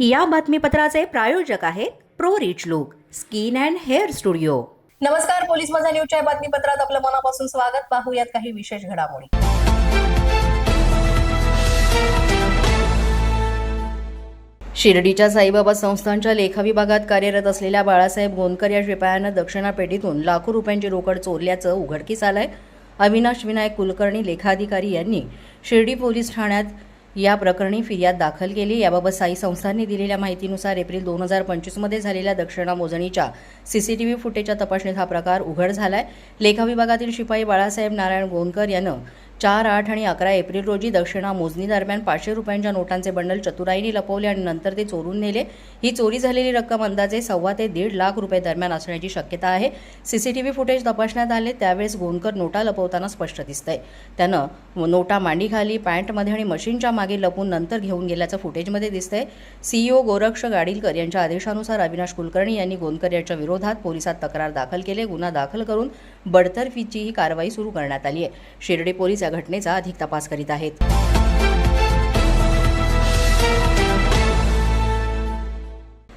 या बातमीपत्राचे प्रायोजक आहेत pro rich look skin and hair studio. नमस्कार पोलीस माझा न्यूजच्या बातमीपत्रात आपलं मनापासून स्वागत. पाहूयात काही विशेष घडामोडी. शिर्डीच्या साईबाबा संस्थांच्या लेखा विभागात कार्यरत असलेल्या बाळासाहेब गोंदकर या शिपायानं दक्षिणा पेटीतून लाखो रुपयांची रोकड चोरल्याचं उघडकीस आलंय. अविनाश विनायक कुलकर्णी लेखाधिकारी यांनी शिर्डी पोलीस ठाण्यात या प्रकरणी फिर्याद दाखल केली. याबाबत साई संस्थांनी दिलेल्या माहितीनुसार एप्रिल दोन हजार पंचवीसमध्ये झालेल्या दक्षिणा मोजणीच्या सीसीटीव्ही फुटेजच्या तपासणीत हा प्रकार उघड झालाय. लेखा विभागातील शिपाई बाळासाहेब नारायण गोंदकर यानं चार आठ आणि अकरा एप्रिल रोजी दक्षिणा मोजणी दरम्यान पाचशे रुपयांच्या नोटांचे बंडल चतुराईने लपवले आणि नंतर ते चोरून नेले. ही चोरी झालेली रक्कम अंदाजे सव्वा ते दीड लाख रुपये दरम्यान असण्याची शक्यता आहे. सीसीटीव्ही फुटेज तपासण्यात आले त्यावेळेस गोंदकर नोटा लपवताना स्पष्ट दिसतंय. त्यानं नोटा मांडीखाली पॅन्टमध्ये आणि मशीनच्या मागे लपून नंतर घेऊन गेल्याचं फुटेजमध्ये दिसतंय. सीईओ गोरक्ष गाडीलकर यांच्या आदेशानुसार अविनाश कुलकर्णी यांनी गोंदकर यांच्या विरोधात पोलिसात तक्रार दाखल केली. गुन्हा दाखल करून बडतर्फीची ही कारवाई सुरू करण्यात आली आहे. शिर्डी पोलीस या घटनेचा अधिक तपास करीत आहेत.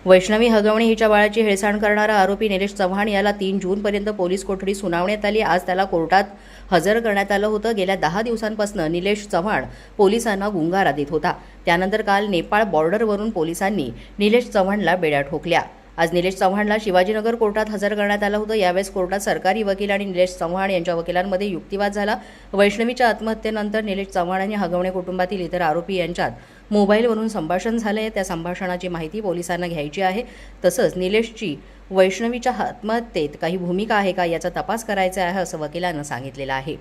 वैष्णवी हगवणे हिच्या बाळाची हेळसाण करणारा आरोपी निलेश चव्हाण याला तीन जूनपर्यंत पोलीस कोठडी सुनावण्यात आली. आज त्याला कोर्टात हजर करण्यात आलं होतं. गेल्या दहा दिवसांपासून निलेश चव्हाण पोलिसांना गुंगारा देत होता. त्यानंतर काल नेपाळ बॉर्डरवरून पोलिसांनी निलेश चव्हाणला बेड्या ठोकल्या. आज निलेश चव्हाणला शिवाजीनगर कोर्टात हजर करण्यात आलं होतं. यावेळेस कोर्टात सरकारी वकील आणि निलेश चव्हाण यांच्या वकिलांमध्ये युक्तिवाद झाला. वैष्णवीच्या आत्महत्येनंतर निलेश चव्हाण आणि हगवणे कुटुंबातील इतर आरोपी यांच्यात मोबाईलवरून संभाषण झालंय. त्या संभाषणाची माहिती पोलिसांना घ्यायची आहे. तसंच निलेशची वैष्णवीच्या आत्महत्येत काही भूमिका आहे का याचा तपास करायचा आहे असं वकिलांना सांगितलेलं आहे.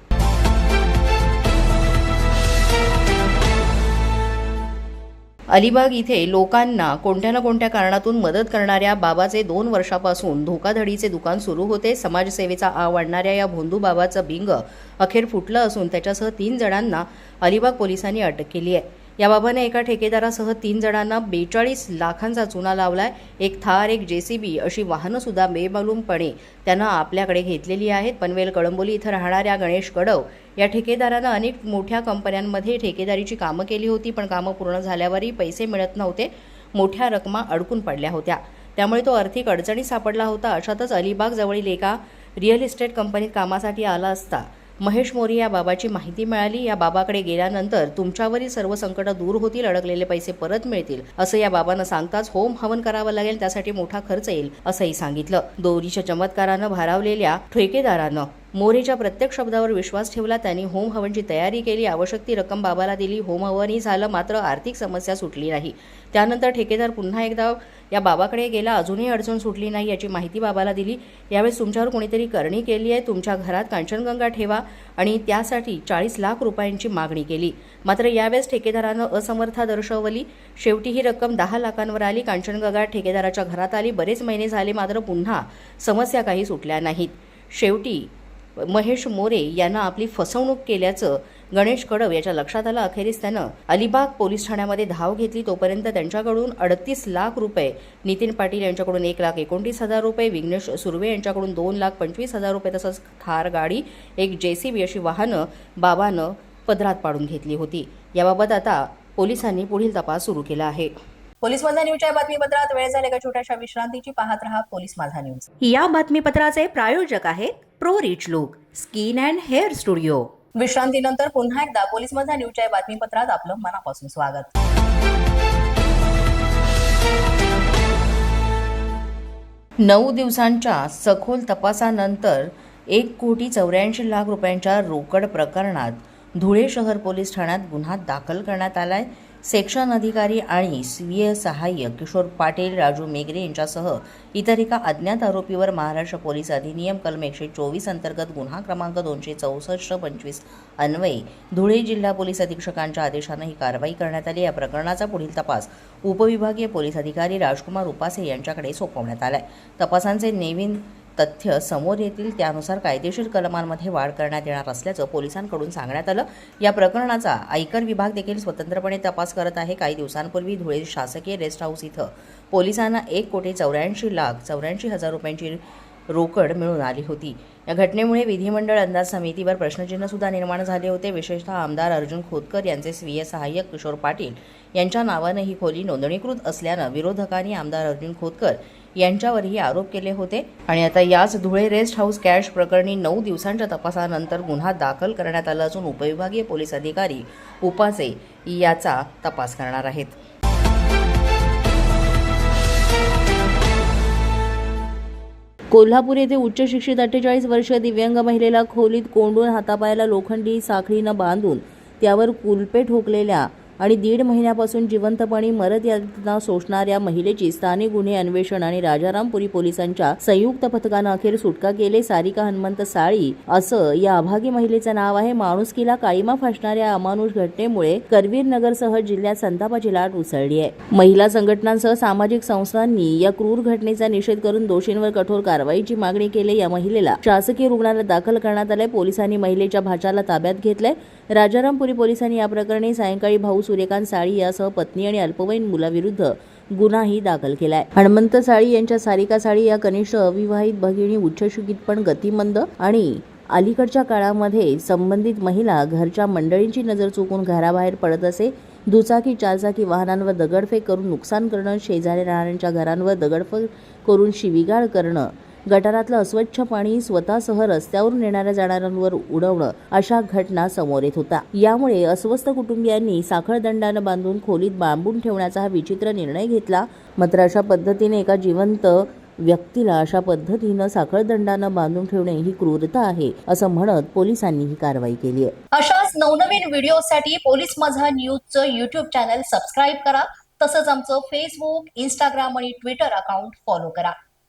अलिबाग इथे लोकांना कोणत्या ना कोणत्या कारणातून मदत करणाऱ्या बाबाचे दोन वर्षापासून धोकाधडीचे दुकान सुरू होते. समाजसेवेचा आव आणणाऱ्या या भोंदू बाबाचं बिंग अखेर फुटलं असून त्याच्यासह तीन जणांना अलिबाग पोलिसांनी अटक केली आहे. या बाबाने एका ठेकेदारासह तीन जणांना बेचाळीस लाखांचा चुना लावलाय. एक थार एक जेसीबी अशी वाहनं सुद्धा बेमालूमपणे त्यांना आपल्याकडे घेतलेली आहेत. पनवेल कळंबोली इथं राहणाऱ्या गणेश कडव या ठेकेदारानं अनेक मोठ्या कंपन्यांमध्ये ठेकेदारीची कामं केली होती पण कामं पूर्ण झाल्यावरही पैसे मिळत नव्हते. मोठ्या रकमा अडकून पडल्या होत्या. त्यामुळे तो आर्थिक अडचणीत सापडला होता. अशातच अलिबाग जवळील एका रिअल इस्टेट कंपनीत कामासाठी आला असता. महेश मोरे या बाबाची माहिती मिळाली. या बाबाकडे गेल्यानंतर तुमच्यावरील सर्व संकट दूर होतील अडकलेले पैसे परत मिळतील असं या बाबांना सांगताच होम हवन करावं लागेल त्यासाठी मोठा खर्च येईल असंही सांगितलं. दोरीच्या चमत्कारानं भारावलेल्या ठेकेदारानं मोरेच्या प्रत्येक शब्दावर विश्वास ठेवला त्यांनी होम हवनची तयारी केली आवश्यक ती रक्कम बाबाला दिली. होम हवनही झालं मात्र आर्थिक समस्या सुटली नाही. त्यानंतर ठेकेदार पुन्हा एकदा या बाबाकडे गेला. अजूनही अडचण सुटली नाही याची माहिती बाबाला दिली. यावेळेस तुमच्यावर कोणीतरी करणी केली आहे तुमच्या घरात कांचनगंगा ठेवा आणि त्यासाठी चाळीस लाख रुपयांची मागणी केली. मात्र यावेळेस ठेकेदारानं असमर्था दर्शवली. शेवटी ही रक्कम दहा लाखांवर आली. कांचनगंगा ठेकेदाराच्या घरात आली. बरेच महिने झाले मात्र पुन्हा समस्या काही सुटल्या नाहीत. शेवटी महेश मोरे यांना आपली फसवणूक केल्याचं गणेश कडव याच्या लक्षात आलं. अखेरीस त्यानं अलिबाग पोलीस ठाण्यामध्ये धाव घेतली. तोपर्यंत त्यांच्याकडून अडतीस लाख रुपये नितीन पाटील यांच्याकडून एक लाख एकोणतीस हजार रुपये विघ्नेश सुर्वे यांच्याकडून दोन लाख पंचवीस हजार रुपये तसंच थार गाडी एक जेसीबी अशी वाहनं बाबानं पदरात पाडून घेतली होती. याबाबत आता पोलिसांनी पुढील तपास सुरू केला आहे. पोलीस माझा न्यूजच्या बातमीपत्रात वेळ झाले का? छोट्याशा विश्रांतीची पाहत रहा पोलीस माझा न्यूज. या बातमीपत्राचे प्रायोजक आहेत pro rich look skin and hair studio विश्रांतीनंतर पुन्हा एकदा पोलीस माझा न्यूजच्या बातमीपत्रात आपलं मनापासून स्वागत. नऊ दिवसांच्या सखोल तपासानंतर एक कोटी चौऱ्याऐंशी लाख रुपयांच्या रोकड प्रकरणात धुळे शहर पोलीस ठाण्यात गुन्हा दाखल करण्यात आलाय. सेक्शन अधिकारी आणि स्वीय सहाय्यक किशोर पाटील राजू मेगरे यांच्यासह इतर एका अज्ञात आरोपीवर महाराष्ट्र पोलीस अधिनियम कलम एकशे चोवीस अंतर्गत गुन्हा क्रमांक दोनशे चौसष्ट पंचवीस अन्वये धुळे जिल्हा पोलीस अधीक्षकांच्या आदेशानं ही कारवाई करण्यात आली. या प्रकरणाचा पुढील तपास उपविभागीय पोलीस अधिकारी राजकुमार उपासे यांच्याकडे सोपवण्यात आलाय. तपासांचे नेवीन तथ्य समोर येतील त्यानुसार कायदेशीर कलमांमध्ये वाढ करण्यात येणार असल्याचं पोलिसांकडून सांगण्यात आलं. या प्रकरणाचा आयकर विभाग देखील स्वतंत्रपणे तपास करत आहे. काही दिवसांपूर्वी धुळे शासकीय रेस्ट हाऊस इथं पोलिसांना एक कोटी चौऱ्याऐंशी लाख चौऱ्याऐंशी हजार रुपयांची रोकड मिळून आली होती. या घटनेमुळे विधिमंडळ अंदाज समितीवर प्रश्नचिन्हसुद्धा निर्माण झाले होते. विशेषतः आमदार अर्जुन खोतकर यांचे स्वीय सहाय्यक किशोर पाटील यांच्या नावानं ही खोली नोंदणीकृत असल्यानं विरोधकांनी आमदार अर्जुन खोतकर यांच्यावरही आरोप केले होते. आणि आता याच धुळे रेस्ट हाऊस कॅश प्रकरणी नऊ दिवसांच्या तपासानंतर गुन्हा दाखल करण्यात आला असून उपविभागीय पोलीस अधिकारी उपासे याचा तपास करणार आहेत. कोल्हापूर येथे उच्च शिक्षित अठ्ठेचाळीस वर्षीय दिव्यांग महिलेला खोलीत कोंडून हातापायाला लोखंडी साखळीनं बांधून त्यावर कुलपे ठोकलेल्या आणि दीड महिन्यापासून जिवंतपणी मरत यातना सोसणाऱ्या महिलेची स्थानिक गुन्हे अन्वेषण आणि राजारामपुरी पोलिसांच्या संयुक्त पथकानं अखेर सुटका केले. सारिका हनुमंत साळी असं या अभागी महिलेचं नाव आहे. माणुसकीला काळीमा फासणाऱ्या अमानुष घटनेमुळे करवीर नगरसह जिल्ह्यात संतापाची लाट उसळली आहे. महिला संघटनांसह सामाजिक संस्थांनी या क्रूर घटनेचा निषेध करून दोषींवर कठोर कारवाईची मागणी केली. या महिलेला शासकीय रुग्णालयात दाखल करण्यात आले पोलिसांनी महिलेच्या भाच्याला ताब्यात घेतलंय. राजारामपुरी पोलिसांनी या प्रकरणी सायंकाळी भाऊ सूर्यकांत साळी यासह पत्नी आणि अल्पवयीन मुलाविरुद्ध गुन्हाही दाखल केलाय. हनुमंत साळी यांच्या सारिका साळी या कनिष्ठ अविवाहित भगिनी उच्चशिक्षित पण गतिमंद आणि अलीकडच्या काळामध्ये संबंधित महिला घरच्या मंडळींची नजर चुकून घराबाहेर पडत असे दुचाकी चारचाकी वाहनांवर दगडफेक करून नुकसान करणं शेजारी राहणाऱ्यांच्या घरांवर दगडफेक करून शिवीगाळ करणं गटारातलं अस्वच्छ पाणी स्वतःसह रस्त्यावरून येणाऱ्या जाणाऱ्यांवर उडवणं अशा घटना समोर येत होता यामुळे अस्वस्थ कुटुंबियांनी साखळदंडानं बांधून खोलीत बांबून ठेवण्याचा हा विचित्र निर्णय घेतला. मात्र अशा पद्धतीने एका जिवंत व्यक्तीला अशा पद्धतीनं साखळदंडानं बांधून ठेवणे ही क्रूरता आहे असं म्हणत पोलिसांनी ही कारवाई केली आहे. अशाच नवनवीन व्हिडिओसाठी पोलीस माझा न्यूजचं युट्यूब चॅनल सबस्क्राईब करा. तसंच आमचं फेसबुक इंस्टाग्राम आणि ट्विटर अकाउंट फॉलो करा.